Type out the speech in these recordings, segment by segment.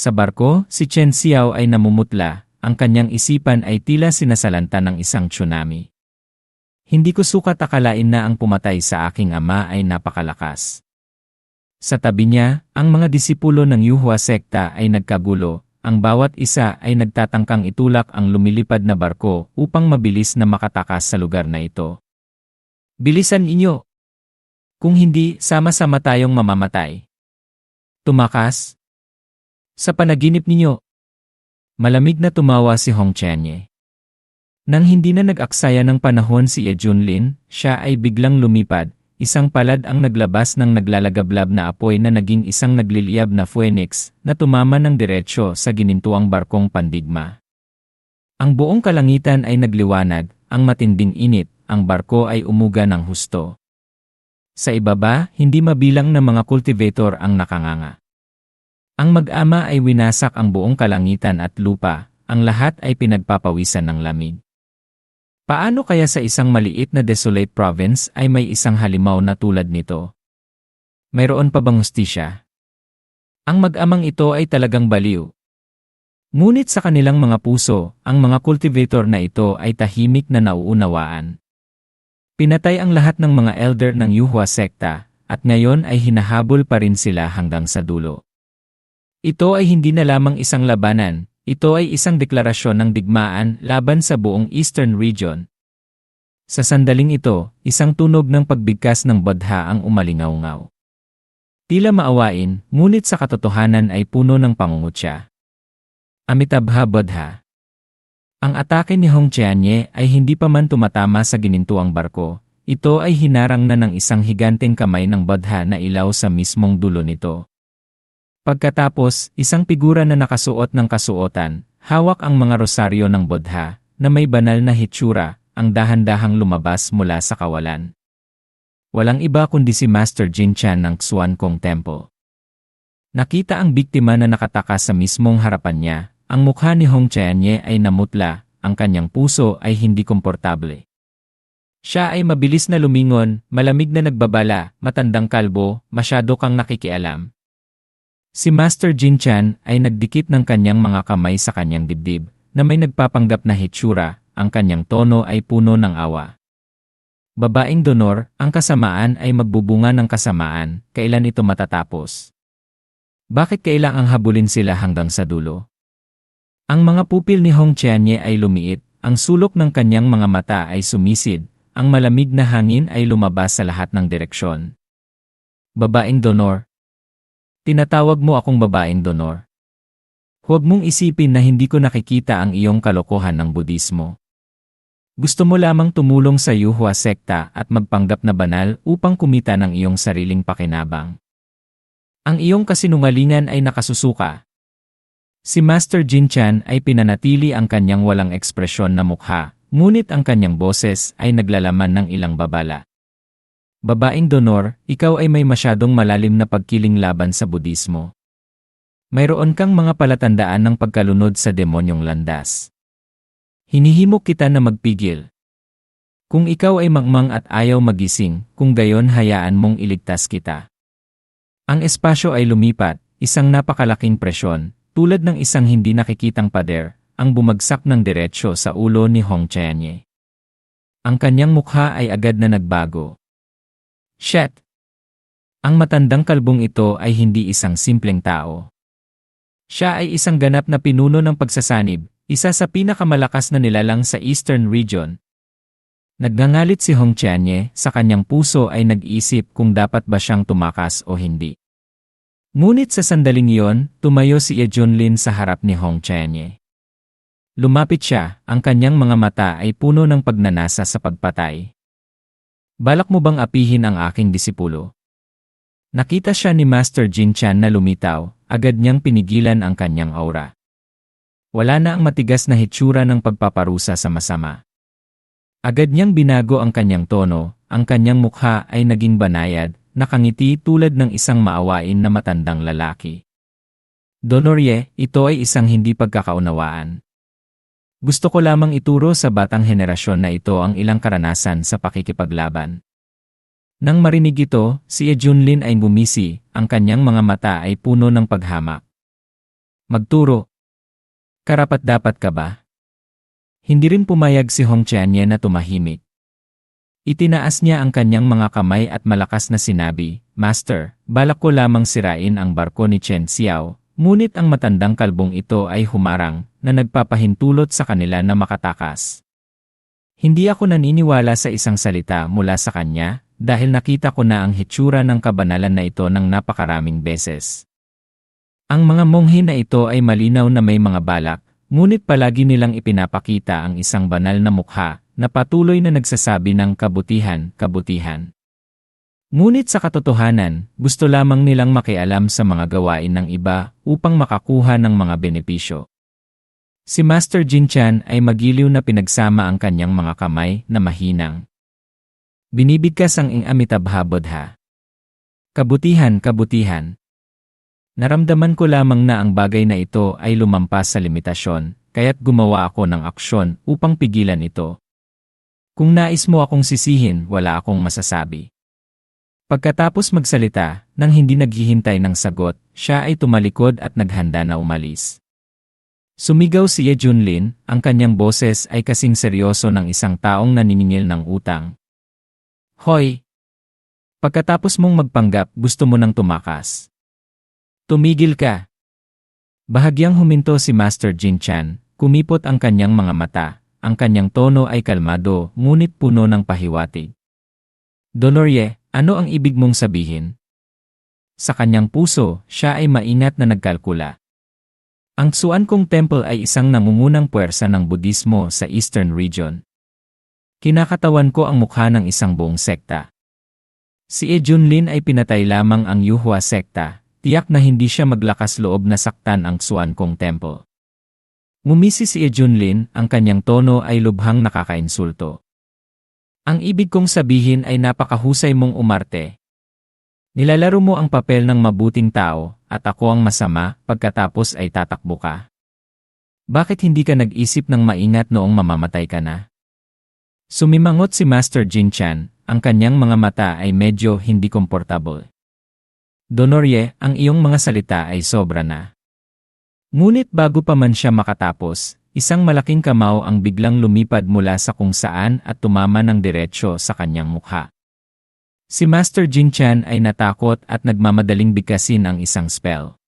Sa barko, si Chen Xiao ay namumutla, ang kanyang isipan ay tila sinasalanta ng isang tsunami. Hindi ko sukat akalain na ang pumatay sa aking ama ay napakalakas. Sa tabi niya, ang mga disipulo ng Yuhua sekta ay nagkagulo, ang bawat isa ay nagtatangkang itulak ang lumilipad na barko upang mabilis na makatakas sa lugar na ito. Bilisan inyo! Kung hindi, sama-sama tayong mamamatay. Tumakas, sa panaginip ninyo. Malamig na tumawa si Hong Chenye. Nang hindi na nag-aksaya ng panahon si Ye Junlin, siya ay biglang lumipad, isang palad ang naglabas ng naglalagablab na apoy na naging isang nagliliyab na phoenix na tumama ng diretsyo sa ginintuang barkong pandigma. Ang buong kalangitan ay nagliwanag, ang matinding init, ang barko ay umuga ng husto. Sa ibaba, hindi mabilang na mga cultivator ang nakanganga. Ang mag-ama ay winasak ang buong kalangitan at lupa, ang lahat ay pinagpapawisan ng lamig. Paano kaya sa isang maliit na desolate province ay may isang halimaw na tulad nito? Mayroon pa bang hustisya? Ang mag-amang ito ay talagang baliw. Ngunit sa kanilang mga puso, ang mga cultivator na ito ay tahimik na nauunawaan. Pinatay ang lahat ng mga elder ng Yuhua sekta, at ngayon ay hinahabol pa rin sila hanggang sa dulo. Ito ay hindi na lamang isang labanan, ito ay isang deklarasyon ng digmaan laban sa buong Eastern Region. Sa sandaling ito, isang tunog ng pagbigkas ng badha ang umalingaw-ngaw. Tila maawain, ngunit sa katotohanan ay puno ng pangungutya. Amitabha Bodha Ang atake ni Hong Chianye ay hindi pa man tumatama sa ginintuang barko, ito ay hinarang na ng isang higanteng kamay ng Bodha na ilaw sa mismong dulo nito. Pagkatapos, isang figura na nakasuot ng kasuotan, hawak ang mga rosaryo ng Bodha, na may banal na hitsura, ang dahan-dahang lumabas mula sa kawalan. Walang iba kundi si Master Jin Chan ng Xuan Kong Temple. Nakita ang biktima na nakataka sa mismong harapan niya, ang mukha ni Hong Chianye ay namutla, ang kanyang puso ay hindi komportable. Siya ay mabilis na lumingon, malamig na nagbabala, matandang kalbo, masyado kang nakikialam, Si Master Jin Chan ay nagdikit ng kanyang mga kamay sa kanyang dibdib, na may nagpapanggap na hitsura, ang kanyang tono ay puno ng awa. Babaeng donor, ang kasamaan ay magbubunga ng kasamaan, kailan ito matatapos? Bakit kailangang habulin sila hanggang sa dulo? Ang mga pupil ni Hong Chianye ay lumiit, ang sulok ng kanyang mga mata ay sumisid, ang malamig na hangin ay lumabas sa lahat ng direksyon. Babaeng donor, Tinatawag mo akong babaeng donor. Huwag mong isipin na hindi ko nakikita ang iyong kalokohan ng Budismo. Gusto mo lamang tumulong sa Yuhua sekta at magpanggap na banal upang kumita ng iyong sariling pakinabang. Ang iyong kasinungalingan ay nakasusuka. Si Master Jin Chan ay pinanatili ang kanyang walang ekspresyon na mukha, ngunit ang kanyang boses ay naglalaman ng ilang babala. Babaeng donor, ikaw ay may masyadong malalim na pagkiling laban sa Budismo. Mayroon kang mga palatandaan ng pagkalunod sa demonyong landas. Hinihimok kita na magpigil. Kung ikaw ay mangmang at ayaw magising, kung gayon hayaan mong iligtas kita. Ang espasyo ay lumipat, isang napakalaking presyon, tulad ng isang hindi nakikitang pader, ang bumagsak ng diretsyo sa ulo ni Hong Chianye. Ang kanyang mukha ay agad na nagbago, Shit! Ang matandang kalbong ito ay hindi isang simpleng tao. Siya ay isang ganap na pinuno ng pagsasanib, isa sa pinakamalakas na nilalang sa Eastern Region. Nagngangalit si Hong Chianye, sa kanyang puso ay nag-isip kung dapat ba siyang tumakas o hindi. Ngunit sa sandaling iyon, tumayo si Ye Junlin sa harap ni Hong Chianye. Lumapit siya, ang kanyang mga mata ay puno ng pagnanasa sa pagpatay. Balak mo bang apihin ang aking disipulo? Nakita siya ni Master Jin Chan na lumitaw, agad niyang pinigilan ang kanyang aura. Wala na ang matigas na hitsura ng pagpaparusa sa masama. Agad niyang binago ang kanyang tono, ang kanyang mukha ay naging banayad, nakangiti tulad ng isang maawain na matandang lalaki. Donorye, ito ay isang hindi pagkakaunawaan. Gusto ko lamang ituro sa batang henerasyon na ito ang ilang karanasan sa pakikipaglaban. Nang marinig ito, si Ejunlin ay bumisi, ang kanyang mga mata ay puno ng paghamak. Magturo. Karapat dapat ka ba? Hindi rin pumayag si Hong Chianye na tumahimik. Itinaas niya ang kanyang mga kamay at malakas na sinabi, Master, balak ko lamang sirain ang barko ni Chen Xiao, ngunit ang matandang kalbong ito ay humarang na nagpapahintulot sa kanila na makatakas. Hindi ako naniniwala sa isang salita mula sa kanya dahil nakita ko na ang hitsura ng kabanalan na ito ng napakaraming beses. Ang mga monghe na ito ay malinaw na may mga balak, ngunit palagi nilang ipinapakita ang isang banal na mukha na patuloy na nagsasabi ng kabutihan, kabutihan. Ngunit sa katotohanan, gusto lamang nilang makialam sa mga gawain ng iba upang makakuha ng mga benepisyo. Si Master Jin Chan ay magiliw na pinagsama ang kanyang mga kamay na mahinang. Binibigkas ang ing Amitabha Buddha. Kabutihan, kabutihan. Naramdaman ko lamang na ang bagay na ito ay lumampas sa limitasyon, kaya't gumawa ako ng aksyon upang pigilan ito. Kung nais mo akong sisihin, wala akong masasabi. Pagkatapos magsalita, nang hindi naghihintay ng sagot, siya ay tumalikod at naghanda na umalis. Sumigaw si Ye Junlin, ang kanyang boses ay kasing seryoso ng isang taong naniningil ng utang. Hoy! Pagkatapos mong magpanggap, gusto mo nang tumakas. Tumigil ka! Bahagyang huminto si Master Jin Chan, kumipot ang kanyang mga mata, ang kanyang tono ay kalmado, ngunit puno ng pahiwatig. Donorye, ano ang ibig mong sabihin? Sa kanyang puso, siya ay maingat na nagkalkula. Ang Tsuan Kong Temple ay isang nangungunang puwersa ng Budismo sa Eastern Region. Kinakatawan ko ang mukha ng isang buong sekta. Si E Junlin ay pinatay lamang ang Yuhua sekta, tiyak na hindi siya maglakas loob na saktan ang Tsuan Kong Temple. Ngumisi si Ejunlin, ang kanyang tono ay lubhang nakakainsulto. Ang ibig kong sabihin ay napakahusay mong umarte. Nilalaro mo ang papel ng mabuting tao, at ako ang masama, pagkatapos ay tatakbo ka. Bakit hindi ka nag-isip ng maingat noong mamamatay ka na? Sumimangot si Master Jin Chan, ang kanyang mga mata ay medyo hindi komportable. Donorye, ang iyong mga salita ay sobra na. Ngunit bago pa man siya makatapos, isang malaking kamao ang biglang lumipad mula sa kung saan at tumama ng diretsyo sa kanyang mukha. Si Master Jin Chan ay natakot at nagmamadaling bigkasin ang isang spell.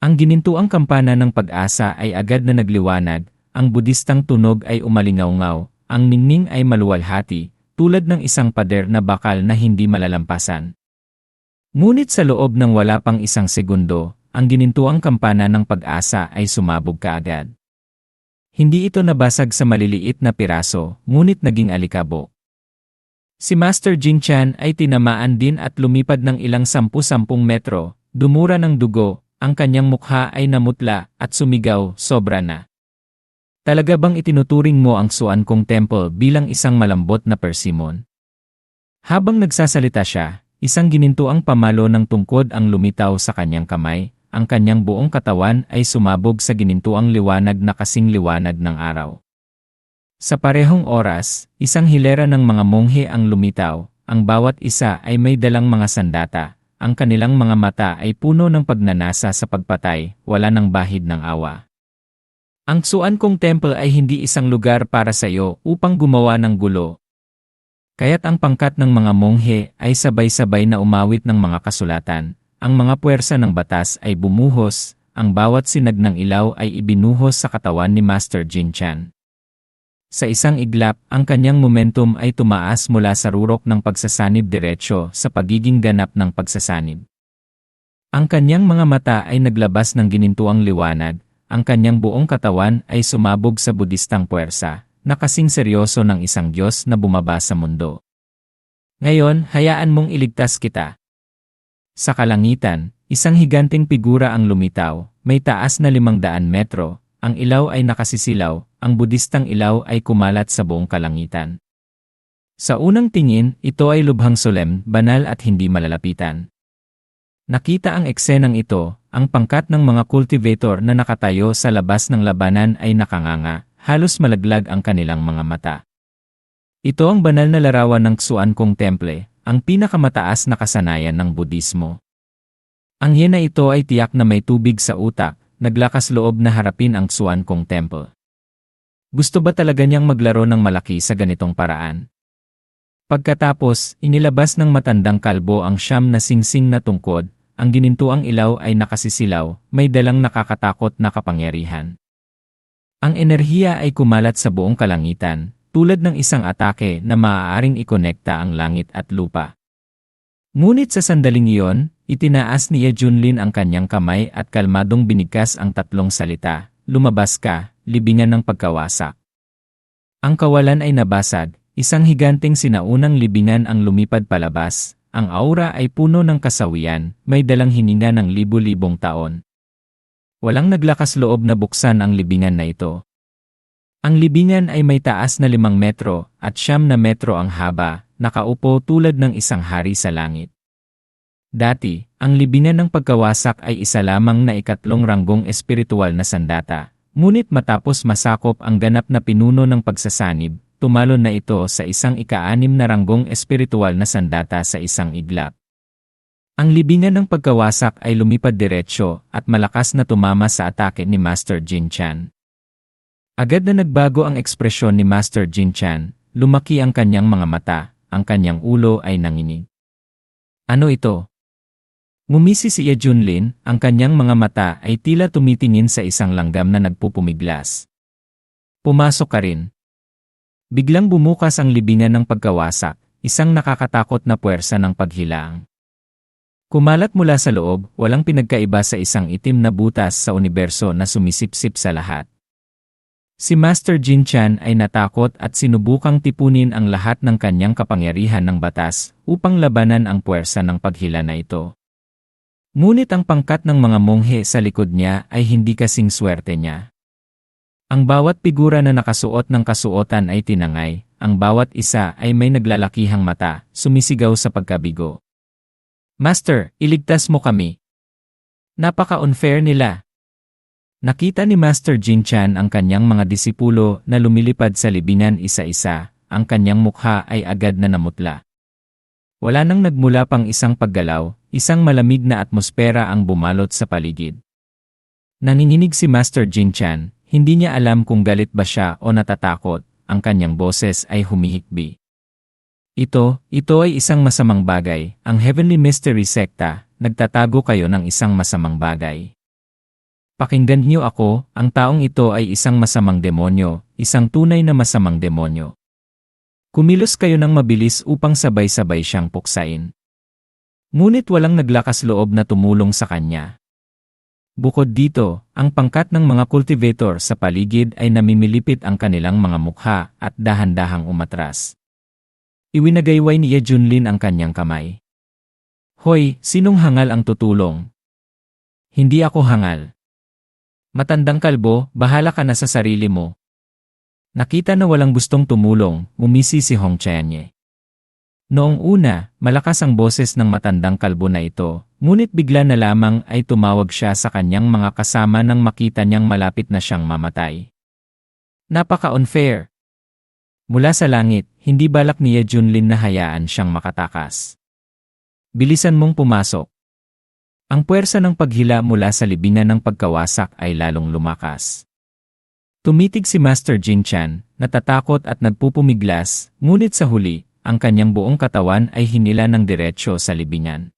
Ang ginintuang kampana ng pag-asa ay agad na nagliwanag, ang budistang tunog ay umalingaw-ngaw, ang ningning ay maluwalhati, tulad ng isang pader na bakal na hindi malalampasan. Ngunit sa loob ng wala pang isang segundo, ang ginintuang kampana ng pag-asa ay sumabog kaagad. Hindi ito nabasag sa maliliit na piraso, ngunit naging alikabo. Si Master Jin Chan ay tinamaan din at lumipad ng ilang sampu-sampung metro, dumura ng dugo, ang kanyang mukha ay namutla at sumigaw, sobra na. Talaga bang itinuturing mo ang Suan Kong Temple bilang isang malambot na persimon? Habang nagsasalita siya, isang ginintuang pamalo ng tungkod ang lumitaw sa kanyang kamay, ang kanyang buong katawan ay sumabog sa ginintuang liwanag na kasing liwanag ng araw. Sa parehong oras, isang hilera ng mga monghe ang lumitaw, ang bawat isa ay may dalang mga sandata, ang kanilang mga mata ay puno ng pagnanasa sa pagpatay, wala ng bahid ng awa. Ang Tsuan Kong Temple ay hindi isang lugar para sa iyo upang gumawa ng gulo. Kaya't ang pangkat ng mga monghe ay sabay-sabay na umawit ng mga kasulatan, ang mga puwersa ng batas ay bumuhos, ang bawat sinag ng ilaw ay ibinuhos sa katawan ni Master Jin Chan. Sa isang iglap, ang kanyang momentum ay tumaas mula sa rurok ng pagsasanib diretsyo sa pagiging ganap ng pagsasanib. Ang kanyang mga mata ay naglabas ng ginintuang liwanag, ang kanyang buong katawan ay sumabog sa budistang puwersa, na kasing seryoso ng isang Diyos na bumaba sa mundo. Ngayon, hayaan mong iligtas kita, sa kalangitan, isang higanting figura ang lumitaw, may taas na limang daan metro, ang ilaw ay nakasisilaw, ang budistang ilaw ay kumalat sa buong kalangitan. Sa unang tingin, ito ay lubhang solem, banal at hindi malalapitan. Nakita ang eksenang ito, ang pangkat ng mga cultivator na nakatayo sa labas ng labanan ay nakanganga, halos malaglag ang kanilang mga mata. Ito ang banal na larawan ng Xuan Kong Temple, ang pinakamataas na kasanayan ng Budismo. Ang yena ito ay tiyak na may tubig sa utak, naglakas loob na harapin ang Tsuan Kong Temple. Gusto ba talaga niyang maglaro ng malaki sa ganitong paraan? Pagkatapos, inilabas ng matandang kalbo ang siyam na singsing na tungkod, ang ginintuang ilaw ay nakasisilaw, may dalang nakakatakot na kapangyarihan. Ang enerhiya ay kumalat sa buong kalangitan, tulad ng isang atake na maaaring ikonekta ang langit at lupa. Ngunit sa sandaling iyon, itinaas ni Ye Junlin ang kanyang kamay at kalmadong binigkas ang tatlong salita, lumabas ka, libingan ng pagkawasak. Ang kawalan ay nabasag, isang higanting sinaunang libingan ang lumipad palabas, ang aura ay puno ng kasawian, may dalang hininga ng libu-libong taon. Walang naglakas loob na buksan ang libingan na ito. Ang libingan ay may taas na limang metro at siyam na metro ang haba, nakaupo tulad ng isang hari sa langit. Dati, ang libingan ng pagkawasak ay isa lamang na ikatlong ranggong espiritual na sandata, ngunit matapos masakop ang ganap na pinuno ng pagsasanib, tumalon na ito sa isang ikaanim na ranggong espiritual na sandata sa isang iglap. Ang libingan ng pagkawasak ay lumipad diretsyo at malakas na tumama sa atake ni Master Jin Chan. Agad na nagbago ang ekspresyon ni Master Jin Chan, lumaki ang kanyang mga mata, ang kanyang ulo ay nanginig. Ano ito? Ngumisi si Ye Junlin, ang kanyang mga mata ay tila tumitingin sa isang langgam na nagpupumiglas. Pumasok ka rin. Biglang bumukas ang libingan ng pagkawasak, isang nakakatakot na puwersa ng paghilang. Kumalat mula sa loob, walang pinagkaiba sa isang itim na butas sa universo na sumisipsip sa lahat. Si Master Jin Chan ay natakot at sinubukang tipunin ang lahat ng kanyang kapangyarihan ng batas upang labanan ang puwersa ng paghila na ito. Ngunit ang pangkat ng mga monghe sa likod niya ay hindi kasing swerte niya. Ang bawat figura na nakasuot ng kasuotan ay tinangay, ang bawat isa ay may naglalakihang mata, sumisigaw sa pagkabigo. Master, iligtas mo kami. Napaka-unfair nila. Nakita ni Master Jin Chan ang kanyang mga disipulo na lumilipad sa libingan isa-isa, ang kanyang mukha ay agad na namutla. Wala nang nagmula pang isang paggalaw, isang malamig na atmosfera ang bumalot sa paligid. Nanginginig si Master Jin Chan, hindi niya alam kung galit ba siya o natatakot, ang kanyang boses ay humihikbi. Ito, ito ay isang masamang bagay, ang Heavenly Mystery Secta, nagtatago kayo ng isang masamang bagay. Pakinggan niyo ako, ang taong ito ay isang masamang demonyo, isang tunay na masamang demonyo. Kumilos kayo ng mabilis upang sabay-sabay siyang puksain. Ngunit walang naglakas loob na tumulong sa kanya. Bukod dito, ang pangkat ng mga cultivator sa paligid ay namimilipit ang kanilang mga mukha at dahan-dahang umatras. Iwinagayway ni Ye Junlin ang kanyang kamay. Hoy, sinong hangal ang tutulong? Hindi ako hangal. Matandang kalbo, bahala ka na sa sarili mo. Nakita na walang gustong tumulong, umisi si Hong Chenye. Noong una, malakas ang boses ng matandang kalbo na ito, ngunit bigla na lamang ay tumawag siya sa kanyang mga kasama nang makita niyang malapit na siyang mamatay. Napaka-unfair. Mula sa langit, hindi balak ni Ye Junlin na hayaan siyang makatakas. Bilisan mong pumasok. Ang puwersa ng paghila mula sa libingan ng pagkawasak ay lalong lumakas. Tumitig si Master Jin Chan, natatakot at nagpupumiglas, ngunit sa huli, ang kanyang buong katawan ay hinila ng diretsyo sa libingan.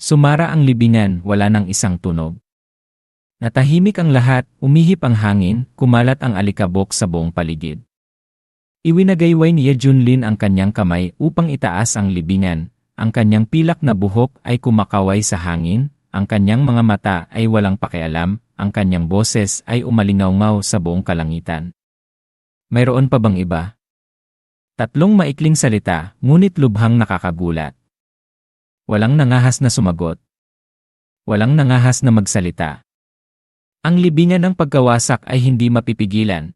Sumara ang libingan, wala nang isang tunog. Natahimik ang lahat, umihip ang hangin, kumalat ang alikabok sa buong paligid. Iwinagayway ni Ye Junlin ang kanyang kamay upang itaas ang libingan, ang kanyang pilak na buhok ay kumakaway sa hangin, ang kanyang mga mata ay walang pakialam, ang kanyang boses ay umalingaw sa buong kalangitan. Mayroon pa bang iba? Tatlong maikling salita, ngunit lubhang nakakagulat. Walang nangahas na sumagot. Walang nangahas na magsalita. Ang libingan ng pagkawasak ay hindi mapipigilan,